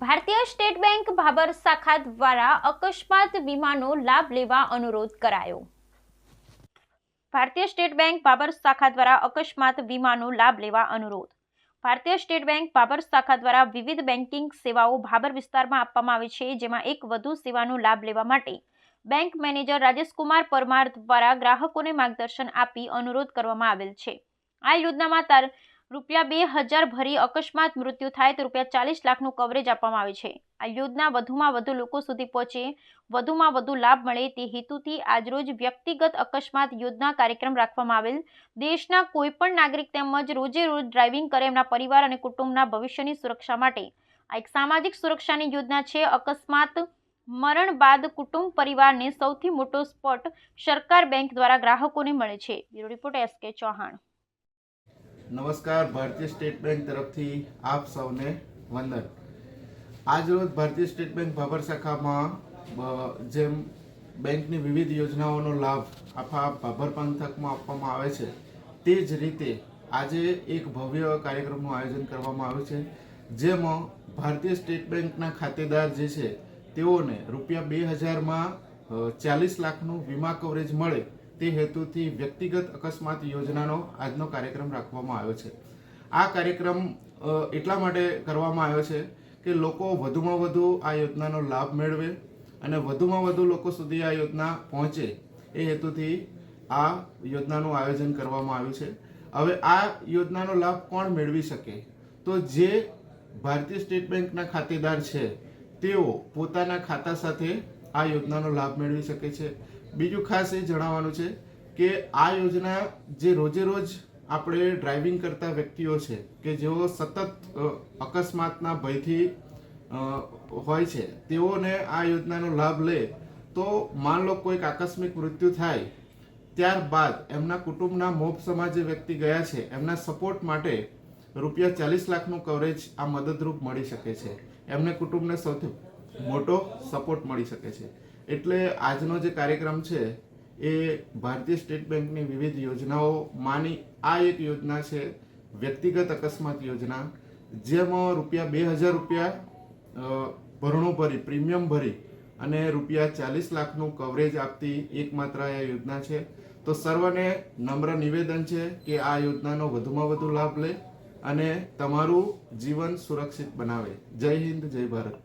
ભાબર શાખા દ્વારા અકસ્માત વીમાનો લાભ લેવા અનુરોધ કરાયો. ભારતીય સ્ટેટ બેંક ભાબર શાખા દ્વારા અકસ્માત વીમાનો લાભ લેવા અનુરોધ. ભારતીય સ્ટેટ બેંક ભાબર શાખા દ્વારા વિવિધ બેન્કિંગ સેવાઓ ભાબર વિસ્તારમાં આપવામાં આવે છે, જેમાં એક વધુ સેવાનો લાભ લેવા માટે બેંક મેનેજર રાજેશકુમાર પરમાર દ્વારા ગ્રાહકોને માર્ગદર્શન આપી અનુરોધ કરવામાં આવેલ છે. આ યોજનામાં તાર રૂપિયા બે હજાર ભરી અકસ્માત મૃત્યુ થાય તો રૂપિયા ચાલીસ લાખનું કવરેજ આપવામાં આવે છે. આ યોજના વધુમાં વધુ લોકો સુધી પહોંચે, વધુમાં વધુ લાભ મળે તે હેતુથી આજરોજ વ્યક્તિગત અકસ્માત યોજના કાર્યક્રમ રાખવામાં આવેલ. દેશના કોઈપણ નાગરિક તેમજ રોજે રોજ ડ્રાઇવિંગ કરે એમના પરિવાર અને કુટુંબના ભવિષ્યની સુરક્ષા માટે. આ એક સામાજિક સુરક્ષાની યોજના છે. અકસ્માત મરણ બાદ કુટુંબ પરિવારને સૌથી મોટો સ્પોટ સરકાર બેંક દ્વારા ગ્રાહકોને મળે છે. બ્યુરો રિપોર્ટ એસ કે ચૌહાણ. નમસ્કાર, ભારતીય સ્ટેટ બેંક તરફથી આપ સૌને વંદન. આજરોજ ભારતીય સ્ટેટ બેંક ભાભર શાખામાં જેમ બેંકની વિવિધ યોજનાઓનો લાભ આખા ભાભર પંથકમાં આપવામાં આવે છે, તે જ રીતે આજે એક ભવ્ય કાર્યક્રમનું આયોજન કરવામાં આવ્યું છે, જેમાં ભારતીય સ્ટેટ બેંકના ખાતેદાર જે છે, તેઓને રૂપિયા બે હજારમાં ચાલીસ લાખનું વીમા કવરેજ મળે તે હેતુથી વ્યક્તિગત અકસ્માત યોજનાનો આજનો કાર્યક્રમ રાખવામાં આવ્યો છે. આ કાર્યક્રમ એટલા માટે કરવામાં આવ્યો છે કે લોકો વધુમાં વધુ આ યોજનાનો લાભ મેળવે અને વધુમાં વધુ લોકો સુધી આ યોજના પહોંચે એ હેતુથી આ યોજનાનું આયોજન કરવામાં આવ્યું છે. હવે આ યોજનાનો લાભ કોણ મેળવી શકે? તો જે ભારતીય સ્ટેટ બેંકના ખાતેદાર છે, તેઓ પોતાના ખાતા સાથે આ યોજનાનો લાભ મેળવી શકે છે. બીજું ખાસ એ જણાવવાનું છે કે આ યોજના જે રોજે રોજ આપણે ડ્રાઇવિંગ કરતા વ્યક્તિઓ છે કે જેઓ સતત અકસ્માતના ભયથી હોય છે, તેઓને આ યોજનાનો લાભ લે તો માન લો કોઈક આકસ્મિક મૃત્યુ થાય, ત્યારબાદ એમના કુટુંબના મોભ સમાજ જે વ્યક્તિ ગયા છે, એમના સપોર્ટ માટે રૂપિયા ચાલીસ લાખનું કવરેજ આ મદદરૂપ મળી શકે છે. એમને કુટુંબને સૌથી મોટો સપોર્ટ મળી શકે છે. એટલે આજનો જે કાર્યક્રમ છે, એ ભારતીય સ્ટેટ બેંકની વિવિધ યોજનાઓમાંની આ એક યોજના છે, વ્યક્તિગત અકસ્માત યોજના, જેમાં રૂપિયા બે હજાર રૂપિયા ભરણું ભરી, પ્રીમિયમ ભરી અને રૂપિયા ચાલીસ લાખનું કવરેજ આપતી એકમાત્ર આ યોજના છે. તો સર્વને નમ્ર નિવેદન છે કે આ યોજનાનો વધુમાં વધુ લાભ લે અને તમારું જીવન સુરક્ષિત બનાવે. જય હિન્દ, જય ભારત.